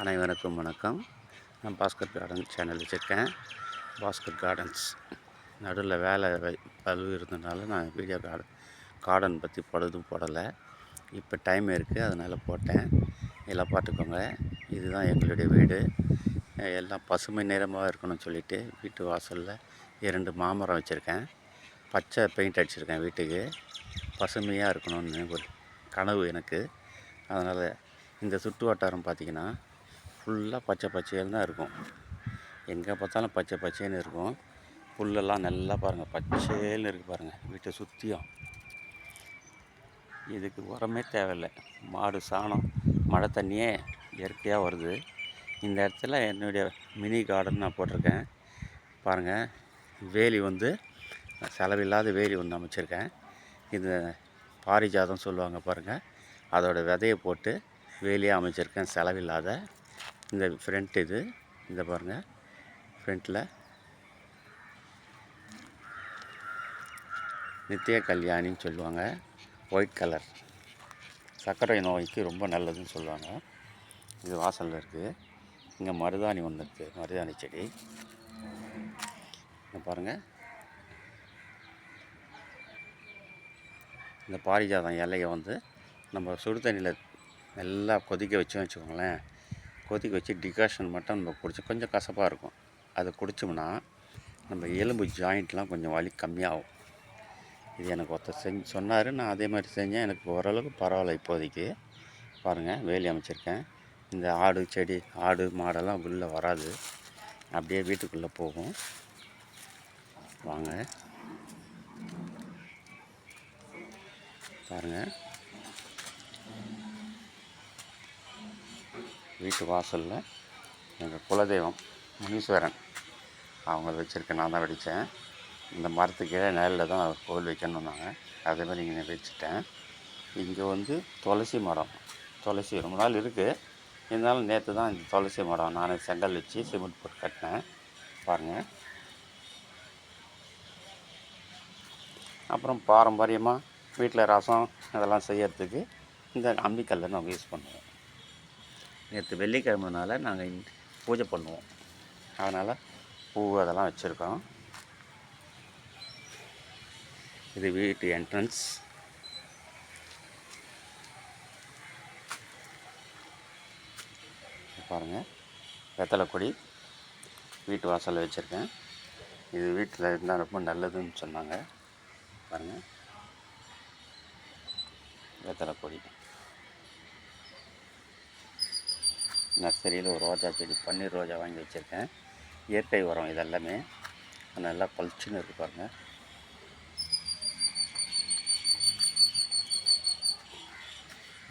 அனைவருக்கும் வணக்கம். நான் பாஸ்கர் கார்டன் சேனல் வச்சுருக்கேன். பாஸ்கர் கார்டன்ஸ். நடுவில் வேலை பழுவு இருந்ததுனால இருந்தனால நான் வீடியோ கார்டன் கார்டன் பற்றி போடுறதும் போடலை. இப்போ டைம் இருக்குது அதனால் போட்டேன். எல்லாம் பார்த்துக்கோங்க. இதுதான் எங்களுடைய வீடு. எல்லாம் பசுமை நிறமாக இருக்கணும்னு சொல்லிட்டு வீட்டு வாசலில் இரண்டு மாமரம் வச்சுருக்கேன். பச்சை பெயிண்ட் அடிச்சிருக்கேன் வீட்டுக்கு. பசுமையாக இருக்கணும்னு ஒரு கனவு எனக்கு. அதனால் இந்த சுற்று வட்டாரம் பார்த்திங்கன்னா ஃபுல்லாக பச்சை பச்சையாக தான் இருக்கும். எங்கே பார்த்தாலும் பச்சை பச்சைன்னு இருக்கும். புல்லெல்லாம் நல்லா பாருங்கள் பச்சேல்னு இருக்குது பாருங்கள் வீட்டை சுற்றியும் இதுக்கு உரமே தேவையில்லை. மாடு சாணம் மழை தண்ணியே இயற்கையாக வருது. இந்த இடத்துல என்னுடைய மினி கார்டன் நான் போட்டிருக்கேன். பாருங்கள் வேலி வந்து செலவில்லாத வேலி ஒன்று அமைச்சிருக்கேன். இது பாரிஜாதம் சொல்லுவாங்க பாருங்கள் அதோட விதையை போட்டு வேலியாக அமைச்சிருக்கேன் செலவில்லாத. இந்த ஃப்ரண்ட் இது. இந்த பாருங்கள் ஃப்ரண்ட்டில் நித்திய கல்யாணின்னு சொல்லுவாங்க. ஒயிட் கலர் சர்க்கரை நோய்க்கு ரொம்ப நல்லதுன்னு சொல்லுவாங்க. இது வாசலில் இருக்குது இங்கே மருதாணி ஒன்று இருக்குது மருதாணி செடி. இங்கே பாருங்கள் இந்த பாரிஜாதம் இலையை வந்து நம்ம சுடு தண்ணியில் நல்லா கொதிக்க வச்சோம் வச்சுக்கோங்களேன். கொதிக்க வச்சு டிகாஷன் மட்டும் நம்ம குடிச்சு கொஞ்சம் கசப்பாக இருக்கும். அதை குடித்தோம்னா நம்ம எலும்பு ஜாயிண்ட்லாம் கொஞ்சம் வலி கம்மியாகும். இது எனக்கு ஒருத்தர் செஞ்சு சொன்னார். நான் அதே மாதிரி செஞ்சேன். எனக்கு ஓரளவுக்கு பரவாயில்ல இப்போதைக்கு. பாருங்கள் வேலி அமைச்சிருக்கேன். இந்த ஆடு செடி ஆடு மாடெல்லாம் உள்ளே வராது. அப்படியே வீட்டுக்குள்ளே போகும். வாங்க. பாருங்கள் வீட்டு வாசலில் எங்கள் குலதெய்வம் முனீஸ்வரன். அவங்க வச்சுருக்கேன் நான் தான் வெடித்தேன் இந்த மரத்துக்கீழே நிழலில் தான் அவர் கோவில் வைக்கணுன்னாங்க அதே மாதிரி இங்கே வச்சுட்டேன். இங்கே வந்து துளசி மரம். துளசி ரொம்ப நாள் இருக்குது இருந்தாலும் நேற்று தான் இந்த துளசி மரம். நானே செங்கல் வச்சு சிமெண்ட் போட்டு கட்டினேன். பாருங்கள் அப்புறம் பாரம்பரியமாக வீட்டில் ரசம் இதெல்லாம் செய்யறதுக்கு இந்த அம்மிக்கல்லை நாங்கள் யூஸ் பண்ணுவோம் நேற்று வெள்ளிக்கிழமைனால நாங்கள் பூஜை பண்ணுவோம். அதனால் பூ அதெல்லாம் வச்சுருக்கோம். இது வீட்டு என்ட்ரன்ஸ் பாருங்கள் வெத்தலை கொடி வீட்டு வாசலில் வச்சுருக்கேன். இது வீட்டில் இருந்தால் ரொம்ப நல்லதுன்னு சொன்னாங்க. பாருங்கள் வெத்தலை கொடி. நர்சரியில் ஒரு ரோஜா செடி பன்னீர் ரோஜா வாங்கி வச்சுருக்கேன். இயற்கை உரம் இதெல்லாமே நல்லா பளிச்சுன்னு இருக்கு பாருங்கள்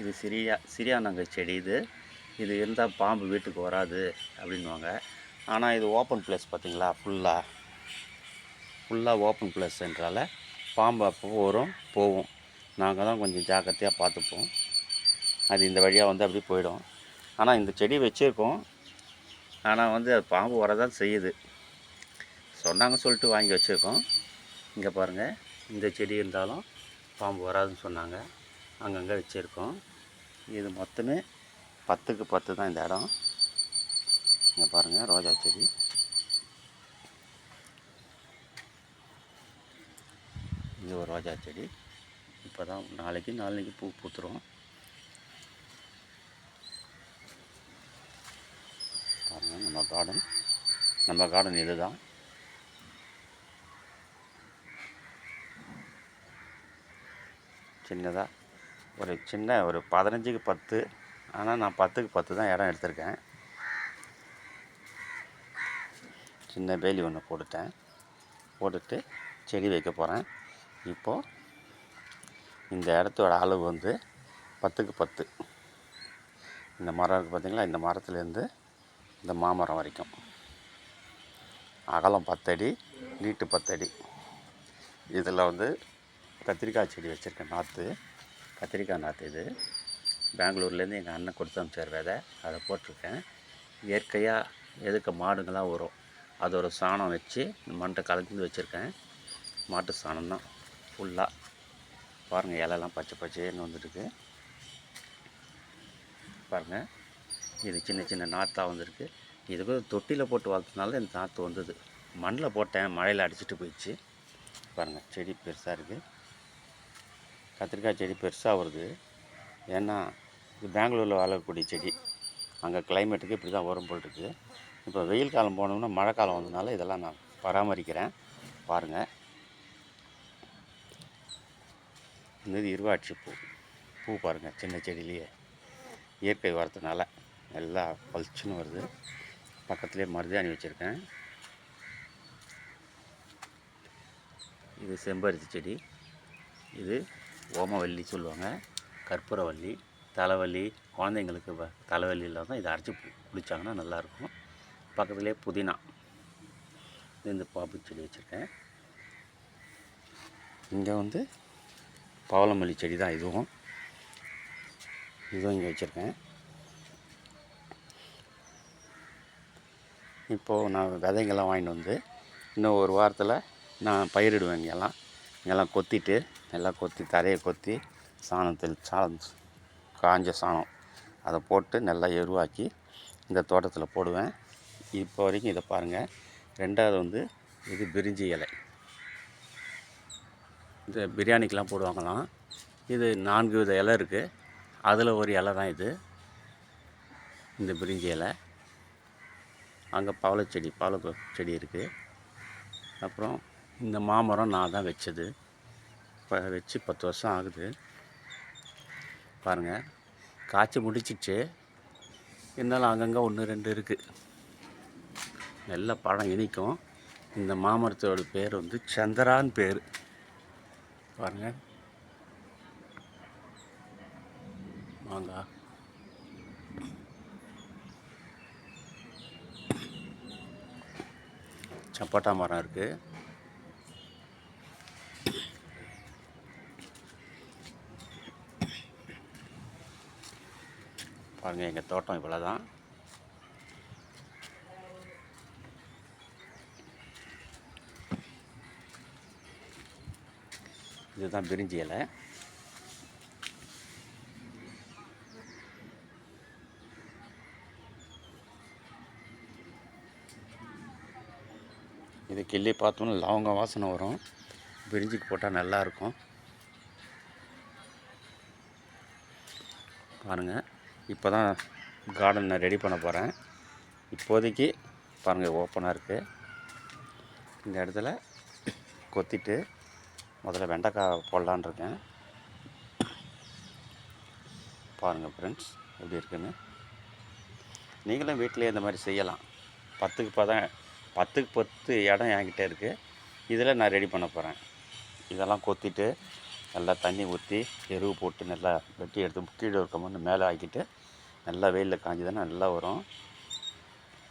இது சிரியா சிரியானங்க செடி இது. இது இருந்தால் பாம்பு வீட்டுக்கு வராது அப்படின்வாங்க ஆனால் இது ஓப்பன் பிளேஸ் பார்த்தீங்களா ஃபுல்லாக ஃபுல்லாக ஓப்பன் பிளேஸ்ன்றால பாம்பு அப்போ வரும் போகும். நாங்கள் தான் கொஞ்சம் ஜாக்கிரதையாக பார்த்துப்போம். அது இந்த வழியாக வந்து அப்படியே போயிடும். ஆனால் இந்த செடி வச்சுருக்கோம். ஆனால் வந்து அது பாம்பு வரதான் செய்யுது. சொன்னாங்க சொல்லிட்டு வாங்கி வச்சுருக்கோம். இங்கே பாருங்கள் இந்த செடி இருந்தாலும் பாம்பு வராதுன்னு சொன்னாங்க. அங்கங்கே வச்சுருக்கோம். இது மொத்தமே பத்துக்கு பத்து தான் இந்த இடம். இங்கே பாருங்கள் ரோஜா செடி. இது ஒரு ரோஜா செடி. இப்போ தான் நாளைக்கு நாளைக்கு பூ பூத்துரும் பாருங்கள் நம்ம கார்டன். நம்ம கார்டன் இதுதான். சின்னதாக ஒரு சின்ன ஒரு பதினஞ்சுக்கு பத்து. ஆனால் நான் பத்துக்கு பத்து தான் இடம் எடுத்திருக்கேன். சின்ன வேலி ஒன்று போட்டுட்டேன். போட்டுட்டு செடி வைக்க போகிறேன் இப்போது இந்த இடத்தோட அளவு வந்து பத்துக்கு பத்து. இந்த மரம் இருக்குது பார்த்திங்களா இந்த மரத்துலேருந்து இந்த மாமரம் வரைக்கும். அகலம் பத்தடி நீட்டு பத்தடி. இதில் வந்து கத்திரிக்காய் செடி வச்சுருக்கேன் நாற்று. கத்திரிக்காய் நாற்று இது. பெங்களூர்லேருந்து எங்கள் அண்ணன் கொடுத்து அனுப்பிச்சார் விதை. அதை போட்டிருக்கேன். இயற்கையாக எதுக்கு மாடுங்களாம் வரும். அதோட சாணம் வச்சு மண்டை கலந்து வச்சுருக்கேன். மாட்டு சாணம் தான். ஃபுல்லாக பாருங்கள் இலையெல்லாம் பச்சை பச்சைன்னு வந்துட்டுருக்கு. பாருங்கள் இது சின்ன சின்ன நாற்றாக வந்திருக்கு. இதுக்கு தொட்டியில் போட்டு வளர்த்ததுனால இந்த நாற்று வந்தது. மண்ணில் போட்டேன். மழையில் அடிச்சிட்டு போயிடுச்சு. பாருங்கள் செடி பெருசாக இருக்குது கத்திரிக்காய் செடி பெருசாக வருது. ஏன்னா இது பெங்களூரில் வளரக்கூடிய செடி. அங்கே கிளைமேட்டுக்கு இப்படி தான் வரும் போட்டுருக்கு இப்போ வெயில் காலம் போனோம்னா மழை காலம் வந்ததுனால இதெல்லாம் நான் பராமரிக்கிறேன். பாருங்கள் இந்த இருவாட்சி பூ. பூ பாருங்கள் சின்ன செடியிலேயே. இயற்கை வரத்துனால நல்லா பளிச்சுன்னு வருது. பக்கத்துலேயே மருதாணி வச்சுருக்கேன். இது செம்பருத்தி செடி. இது ஓமவல்லி சொல்லுவாங்க. கற்பூரவல்லி தலைவலி குழந்தைங்களுக்கு வ- தலைவலி இல்லாத இதை அரைச்சி குளித்தாங்கன்னா நல்லாயிருக்கும். பக்கத்துலேயே புதினா. இது இந்த பாப்பு செடி வச்சுருக்கேன். இங்கே வந்து பவளமல்லி செடி தான் இதுவும். இதுவும் இங்கே வச்சுருக்கேன். இப்போது நான் விதைங்கெல்லாம் வாங்கிட்டு வந்து இன்னும் ஒரு வாரத்தில் நான் பயிரிடுவேன் இங்கெல்லாம். இங்கெல்லாம் கொத்திட்டு எல்லாம் கொத்தி தரையை கொத்தி சாணத்தில் சாணம் காஞ்ச சாணம் அதை போட்டு நல்லா எருவாக்கி இந்த தோட்டத்தில் போடுவேன். இப்போ வரைக்கும் இதை பாருங்கள் ரெண்டாவது வந்து இது பிரிஞ்சி இலை. இந்த பிரியாணிக்கெலாம் போடுவாங்களாம். இது நான்கு வித இலை இருக்குது அதில் ஒரு இலை தான் இது. இந்த பிரிஞ்சி இலை. அங்கே பவளச்செடி பவள செடி இருக்குது அப்புறம் இந்த மாமரம் நான் தான் வச்சது. இப்போ வச்சு பத்து வருஷம் ஆகுது. பாருங்கள் காய்ச்சி முடிச்சிச்சு. இருந்தாலும் அங்கங்கே ஒன்று ரெண்டு இருக்குது நல்ல பழம் இனிக்கும். இந்த மாமரத்தோட பேர் வந்து சந்திரான்னு பேர். பாருங்கள் மாங்காய் சப்போட்டா மரம் இருக்குது பாருங்கள் எங்கள் தோட்டம் இவ்வளோ தான் இதுதான் பிரிஞ்சி இலை. இது கிள்ளி பார்த்தோன்னா லவங்க வாசனை வரும். பிரிஞ்சுக்கு போட்டால் நல்லாயிருக்கும். பாருங்கள் இப்போ தான் கார்டன் நான் ரெடி பண்ண போகிறேன் இப்போதைக்கு பாருங்கள் ஓப்பனாக இருக்குது இந்த இடத்துல கொத்திட்டு முதல்ல வெண்டைக்காய் போடலான்னு இருக்கேன். பாருங்கள் ஃப்ரெண்ட்ஸ் எப்படி இருக்குன்னு. நீங்களும் வீட்டிலே இந்த மாதிரி செய்யலாம். பத்துக்கு தான் பத்துக்கு பத்து இடம் என்கிட்ட இருக்குது இதில் நான் ரெடி பண்ண போகிறேன் இதெல்லாம் கொத்திட்டு நல்லா தண்ணி ஊற்றி எருவு போட்டு நல்லா வெட்டி எடுத்து கீழே இருக்க மண்ணு மேலே ஆக்கிட்டு நல்லா வெயிலில் காஞ்சதுன்னா நல்லா வரும்.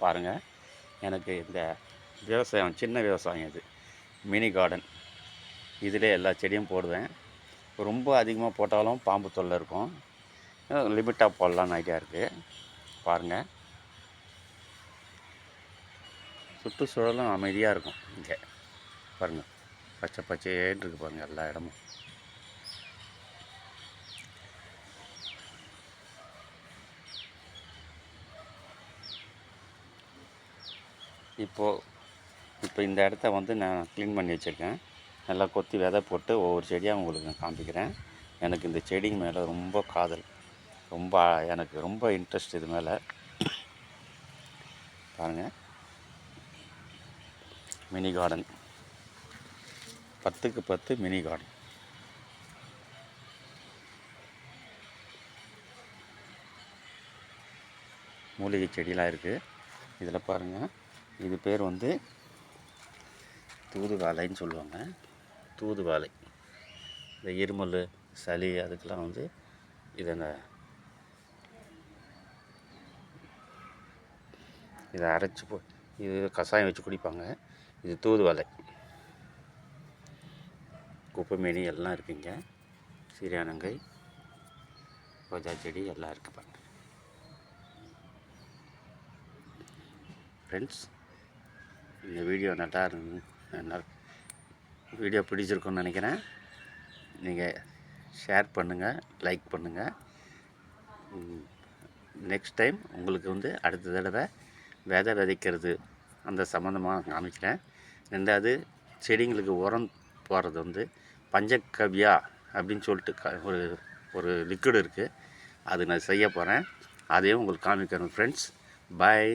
பாருங்கள் எனக்கு இந்த விவசாயம் சின்ன விவசாயம் இது. மினி கார்டன் இதிலே எல்லா செடியும் போடுவேன். ரொம்ப அதிகமாக போட்டாலும் பாம்பு தொல்லை இருக்கும். லிமிட்டாக போடலான்னு ஐடியா இருக்குது பாருங்கள் சுற்றுச்சூழலும் அமைதியாக இருக்கும் இங்கே. பாருங்கள் பச்சை பச்சையேன்னு இருக்கு பாருங்கள் எல்லா இடமும். இப்போது இப்போ இந்த இடத்த வந்து நான் க்ளீன் பண்ணி வச்சுருக்கேன். நல்லா கொத்தி விதை போட்டு ஒவ்வொரு செடியாக உங்களுக்கு நான் காண்பிக்கிறேன் எனக்கு இந்த செடிங்க மேலே ரொம்ப காதல். ரொம்ப எனக்கு ரொம்ப இன்ட்ரெஸ்ட் இது மேலே. பாருங்கள் மினி கார்டன் பத்துக்கு பத்து மினி கார்டன் மூலிகை செடியெலாம் இருக்குது இதில் பாருங்கள் இது பேர் வந்து தூதுவாழைன்னு சொல்லுவாங்க. தூதுவாழை இந்த இருமல் சளி அதுக்கெலாம் வந்து இதை இதை அரைச்சி போ இது கஷாயம் வச்சு குடிப்பாங்க. இது தூதுவளை. குப்பைமேனி எல்லாம் இருக்குங்க. சீரியானங்கை ரோஜா செடி எல்லாம் இருக்கு பாருங்க. ஃப்ரெண்ட்ஸ் இந்த வீடியோ நல்லா இருந்து வீடியோ பிடிச்சிருக்குன்னு நினைக்கிறேன். நீங்கள் ஷேர் பண்ணுங்கள் லைக் பண்ணுங்கள் நெக்ஸ்ட் டைம் உங்களுக்கு வந்து அடுத்த தடவை விதை விதைக்கிறது அந்த சம்மந்தமாக காமிக்கிறேன். ரெண்டாவது செடிங்களுக்கு உரம் போடுறது வந்து பஞ்சகவ்யா அப்படின்னு சொல்லிட்டு க ஒரு ஒரு லிக்விட் இருக்குது அது நான் செய்ய போகிறேன் அதையும் உங்களுக்கு காமிக்கிறேன் ஃப்ரெண்ட்ஸ் பாய்